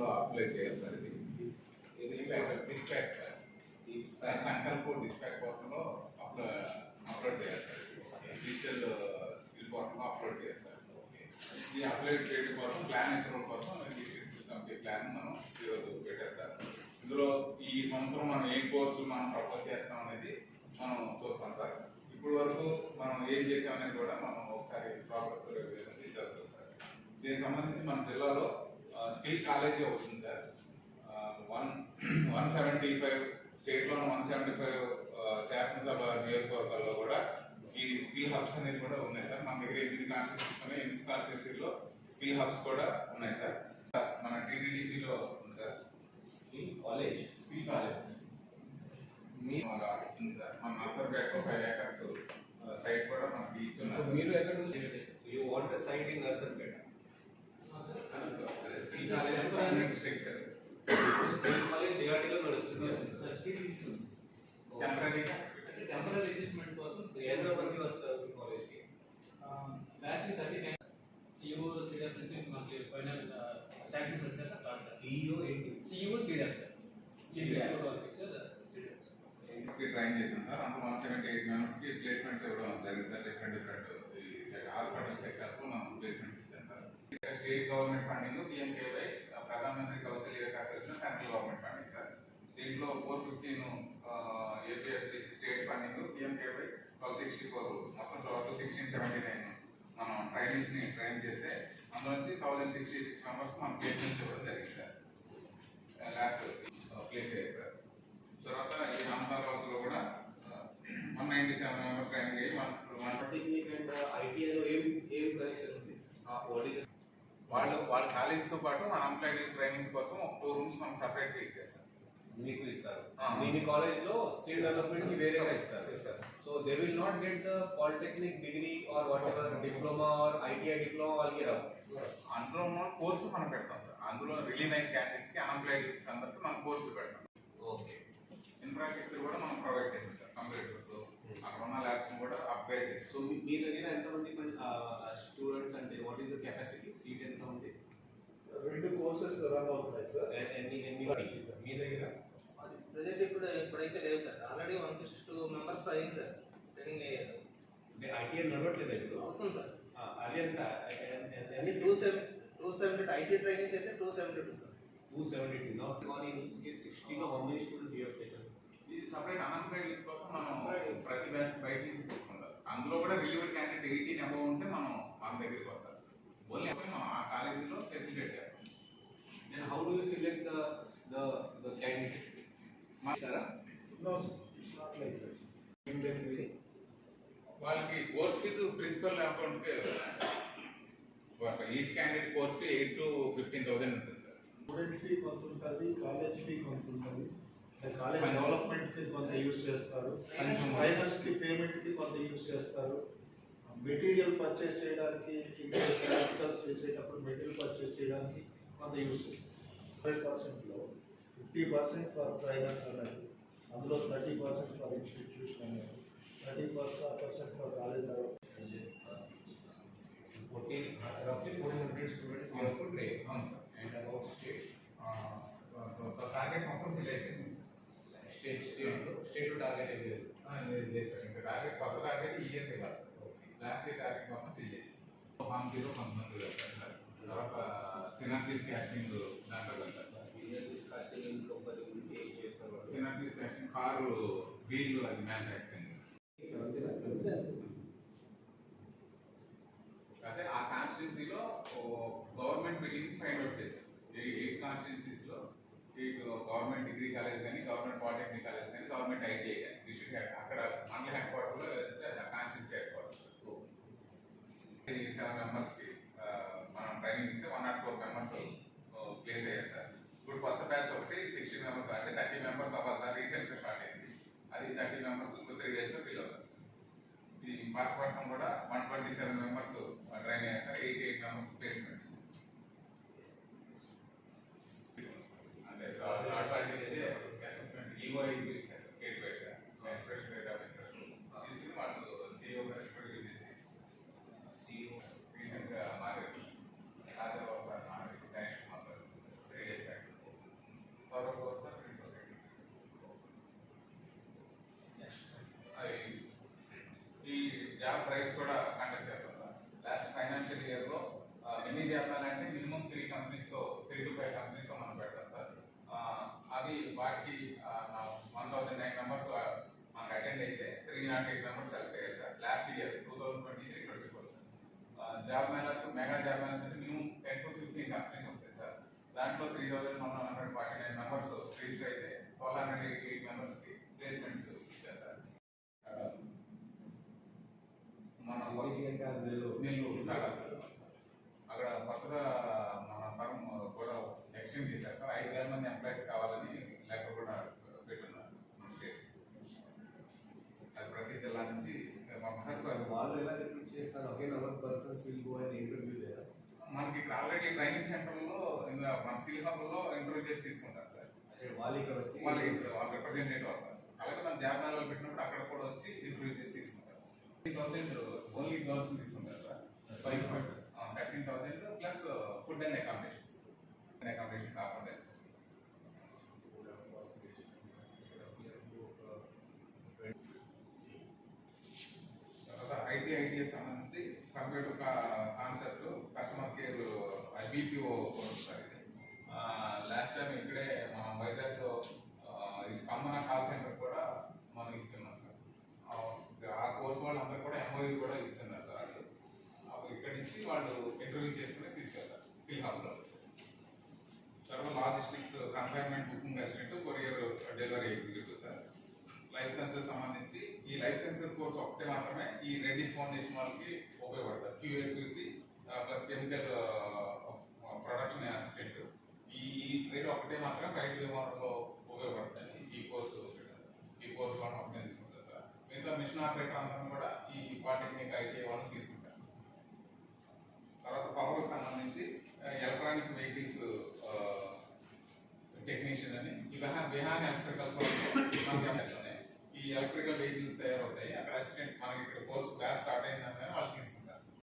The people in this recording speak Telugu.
లో అప్లై చేయాలి సార్ ఇది dispatch dispatch sir. Sir Sankalp dispatch పోర్టల్లో అప్లోడ్ అప్లోడ్ చేయాలి సార్. డిజిటల్ స్కిల్ పోర్టల్లో అప్లోడ్ చేయాలి సార్. ఇది అప్లోడ్ చేయడం కోసం ప్లాన్ ఇచ్చడం కోసం ఈ ప్లాన్ మనం ఈరోజు పెట్టారు సార్. ఇందులో ఈ సంవత్సరం మనం ఏ కోర్సు మనం ప్రపోజ్ చేస్తాం అనేది మనం చూస్తాం సార్. ఇప్పుడు వరకు మనం ఏం చేసామనేది కూడా మనం ఒకసారి ప్రాపర్ జరుగుతుంది సార్. దీనికి సంబంధించి మన జిల్లాలో స్కిల్ కాలేజీ అవుతుంది sir one one seventy five స్టేట్లో వన్ సెవెంటీ ఫైవ్ శాసనసభ నియోజకవర్గాల్లో కూడా ఈ స్కిల్ హబ్స్ అనేది కూడా ఉన్నాయి సార్ మన దగ్గర ఎనిమిది కాన్స్టిట్యూన్స్ ఉన్నాయి ఎనిమిది కాన్స్టిట్యూన్సీలో స్కిల్ హబ్స్ కూడా ఉన్నాయి సార్ మన టీటీడీసీలో ఉంది sir skill college skill college మీ మన ఉంది సార్ మన నర్సర్పేట ఫైవ్ ఏకర్స్ సైట్ కూడా మనకి సో ఇచ్చున్నారు మీరు ఎక్కడ నుంచి so you want the site in Narsapatnam skill college structure skill college దిగాటిలో నడుస్తుంది టెంపరీగా టెంపరీ అడ్జస్ట్మెంట్ కోసం ఎంత మంది వస్తారు మీ కాలేజ్కి batch thirty nine CEO seeder నుంచి మనకి ఫైనల్ స్టాటింగ్ వచ్చాక స్టార్ట్ సిఇఓ ఏంటి CEO seeder sir chief executive ఆఫీసర్కి ట్రైన్ చేశాను సార్ అందులో వన్ సెవెంటీ ఎయిట్ మెంబర్స్కి ప్లేస్మెంట్స్ ఇవ్వడం జరిగింది సార్ డిఫరెంట్ డిఫరెంట్ హాస్పిటల్ సెక్టర్స్లో మనం ప్లేస్మెంట్స్ ఇచ్చాను sir state government funding PMKVY Pradhanmantri Kaushalya Vikas Yojana central government funding sir దీంట్లో four fifteen APSDC state funding PMKVY twelve sixty four మొత్తం టోటల్ సిక్స్టీన్ సెవెంటీ నైన్ మనం ట్రైనీస్ని ట్రైన్ చేస్తే అందులో నుంచి థౌసండ్ సిక్స్టీ సిక్స్ మెంబర్స్ మనం ప్లేస్మెంట్స్ ఇవ్వడం జరిగింది సార్. లాస్ట్ ప్లేస్ అయ్యారు సార్. తర్వాత ఈ రామతార్లో కూడా one ninety seven members training అయ్యి వన్ వన్ అండ్ ఐటీఐలో ఏం ఏం కనెక్షన్ ఉంది? ఇస్ వాళ్ళు వాళ్ళ కాలేజ్తో పాటు మన ఎంప్లాయీ ట్రైనింగ్స్ కోసం ఒక టూ రూమ్స్ మనం సపరేట్గా ఇచ్చేసాం మీకు ఇస్తారు. ఆ. మీ మీ కాలేజ్లో స్కిల్ డెవలప్మెంట్ వేరేగా ఇస్తారు. They will not get the polytechnic degree or whatever diploma or ITI diploma వాళ్ళకి రావు అందులో ఉన్న కోర్సు మనం పెడతాం సార్. అందులో రిలీవ్ అయిన క్యాండిడేట్స్కి అన్ఎంప్లాయిడ్ అందరికి మనం కోర్సులు పెడతాం. ఓకే. ఇన్ఫ్రాస్ట్రక్చర్ కూడా మనం ప్రొవైడ్ చేస్తాం సార్. కంప్యూటర్స్ అక్కడ ఉన్న ల్యాబ్స్ కూడా అప్గ్రేడ్ చేస్తాం. సో మీ- దగ్గర ఎంతమంది స్టూడెంట్స్ అంటే what is the capacity seat ఎంత ఉంది? రెండు కోర్సెస్ రన్ అవుతున్నాయి సార్. ఎన్ని ఎన్ని మీ దగ్గర? అది ప్రజెంట్ ఇప్పుడు ఇప్పుడైతే లేవు sir. Already one sixty two members అయింది సార్. ఐటీఐ నడవట్లేదు ఇప్పుడు? అవుతుంది సార్. అది ఎంత? Two seven two seventy two IT trainings అయితే two seventy two sir. Two seventy two not one in సిక్స్టీలో how many students you taken ఇది సపరేట్ అన్ఎంప్లాయిడ్ యూత్ కోసం మనం ప్రతి బ్యాచ్ బయట నుంచి తీసుకుంటాం అందులో కూడా రిలీవ్డ్ క్యాండిడేట్ ఎయిటీన్ అబౌవ్ ఉంటే మనం మన దగ్గరికి వస్తారు. ఓన్లీ మనం ఆ కాలేజీలో ఫెసిలిటేట్ చేస్తాం. Then how do you select the the the candidate మాట్లారా no it's not like that వాళ్ళకి course fees principal account each candidate course fee eight to fifteen thousand ఉంటుంది సార్. స్టూడెంట్ ఫీ కొంత ఉంటుంది కాలేజ్ ఫీ కొంత ఉంటుంది. కాలేజ్ డెవలప్మెంట్కి కొంత యూజ్ చేస్తారు. Consumer. ఫైనల్స్కి పేమెంట్కి కొంత యూజ్ చేస్తారు. మెటీరియల్ పర్చేస్ చేయడానికి ఆర్టికల్స్ చేసేటప్పుడు మెటీరియల్ పర్చేస్ చేయడానికి కొంత యూజ్ చేస్తారు. హండ్రెడ్ పర్సెంట్లో ఫిఫ్టీ పర్సెంట్ ఫర్ ట్రైనర్స్ అన్నారు అందులో థర్టీ పర్సెంట్ ఫర్ ఇన్స్టిట్యూషన్ అన్నారు thirty percent for college fourteen రఫ్లీ fourteen hundred students you have train అవును sir and about state target మొత్తం ఫిల్ అయిపోయింది స్టేట్ స్టేట్ స్టేట్ టార్గెట్ ఏం లేదు ఆ, లేదు లేదు సార్ ఇంకా టార్గెట్ కొత్త టార్గెట్ ఈ ఇయర్ ఇవ్వాలి సార్ లాస్ట్ ఇయర్ టార్గెట్ మొత్తం ఫిల్ చేసి ఫామ్ జీరో కొంతమంది వెళ్తారు సార్ తర్వాత సినర్జీస్ క్యాస్టింగ్ దాంట్లో వెళ్తారు సార్ బిజినెస్ కాస్టింగ్ కంపెనీ గురించి ఏం చేస్తారు వాళ్ళు? సినర్జీస్ క్యాస్టింగ్ కారు వీల్ అది అదే ఆ కాన్స్టిట్యున్సీలో గవర్నమెంట్ బిల్డింగ్ ఫైండ్ అవుట్ చేశారు. ఎయిట్ కాన్స్టిట్యున్సీస్లో? గవర్నమెంట్ డిగ్రీ కాలేజ్ కానీ గవర్నమెంట్ పాలిటెక్నిక్ కాలేజ్ కానీ గవర్నమెంట్ ఐటీఐ కానీ. డిస్ట్రిక్ట్ అక్కడ మండల హెడ్ క్వార్టర్లో కాన్స్టిట్యున్సీ హెడ్ క్వార్టర్ సెవెన్ మెంబర్స్కి ఆ, మనం ట్రైనింగ్ ఇస్తే one not four members place అయ్యారు సార్ ఇప్పుడు కొత్త బ్యాచ్ ఒకటి సిక్స్టీ మెంబర్స్ అంటే థర్టీ మెంబర్స్ అవ్వాలి సార్ రీసెంట్గా స్టార్ట్ అయింది అది థర్టీ మెంబర్స్ ఇంకో త్రీ డేస్లో ఫిల్ అవుతారు సార్ ఈ కూడా one twenty seven members train అయ్యారు eighty eight members placement seventy eight members select అయ్యారు sir last year two thousand twenty three twenty four sir job మేళర్స్ mega job మేళర్స్ అంటే minimum ten to fifteen companies వస్తాయి సార్ దాంట్లో three thousand one hundred forty nine members register అయితే ట్వెల్వ్ హండ్రెడ్ ఎయిటీ ఎయిట్ మెంబర్స్కి ప్లేస్మెంట్స్ ఇచ్చారు సార్ అక్కడ మన సిటీ అంటే అది నెల్లూరు. నెల్లూరు తాడా సార్ అక్కడ కొత్తగా మన ఫర్మ్ కూడా ఎక్స్టెండ్ చేశారు సార్ ఐదు వేల మంది ఎంప్లాయీస్ కావాలని లెటర్ కూడా పెట్టున్నారు సార్ మన స్టేట్ అది ప్రతి జిల్లా నుంచి పంపడానికి వాళ్ళు ఎలా రిక్రూట్ చేస్తారు okay persons will go and interview లేదా మనకి ఇక్కడ ఆల్రెడీ ట్రైనింగ్ సెంటర్లో ఇంకా మన స్కిల్ హబ్లో ఇంటర్వ్యూ చేసి తీసుకుంటారు సార్ వాళ్ళు ఇక్కడ వచ్చి వాళ్ళకి ఇప్పుడు వాళ్ళ రిప్రజెంటేటివ్ వస్తారు అలాగే మన జాబ్ మేళాలు పెట్టినప్పుడు అక్కడ కూడా వచ్చి ఇంటర్వ్యూ చేసి తీసుకుంటారు థర్టీ థౌసండ్ ఓన్లీ గర్ల్స్ తీసుకుంటారు sir five thirteen thousand plus food and accommodation accommodation కాకుండా తర్వాత ఐటీ ఐటీఎస్ సంబంధించి computer concept customer care BPO course sir ఇది లాస్ట్ టైం ఇక్కడే మనం వైజాగ్లో ఆ, ఈ స్పందన కాల్ సెంటర్ కూడా మనం ఇచ్చున్నాం సార్ ఆ, ఆ కోర్స్ వాళ్ళందరూ కూడా ఎంఓయూ కూడా ఇచ్చున్నారు సార్ వాళ్ళు అప్పుడు ఇక్కడి నుంచి వాళ్ళు ఇంటర్వ్యూ చేసుకుని తీసుకెళ్తారు స్కిల్ హబ్లో తర్వాత logistics consignment booking assistant courier delivery executive sir. Life sciences సంబంధించి ఈ లైఫ్ సైన్సెస్ కోర్స్ ఒకటే మాత్రమే ఈ రెడ్డిస్ ఫౌండేషన్ వాళ్ళకి ఉపయోగపడతారు QAQC plus chemical production assistant ఈ ట్రేడ్ ఒకటే మాత్రమే బయట విమానంలో ఉపయోగపడతాయి. ఈ కోర్సు ఈ కోర్సు వాళ్ళు ఒకటే తీసుకుంటారు సార్. మిగతా మిషన్ ఆపరేటర్ అందరం కూడా ఈ పాలిటెక్నిక్ ఐటీ వాళ్ళని తీసుకుంటారు తర్వాత పవర్ సంబంధించి ఎలక్ట్రానిక్ వెహికల్స్ టెక్నీషియన్ అని. ఈ విహాన్ విహాన్ ఎలక్ట్రికల్స్ మనకి ఈ ఎలక్ట్రికల్ వెహికల్స్ తయారవుతాయి. అక్కడ అసిస్టెంట్ మనకి ఇక్కడ కోర్స్ క్లాస్ స్టార్ట్ అయిందని వాళ్ళు తీసుకు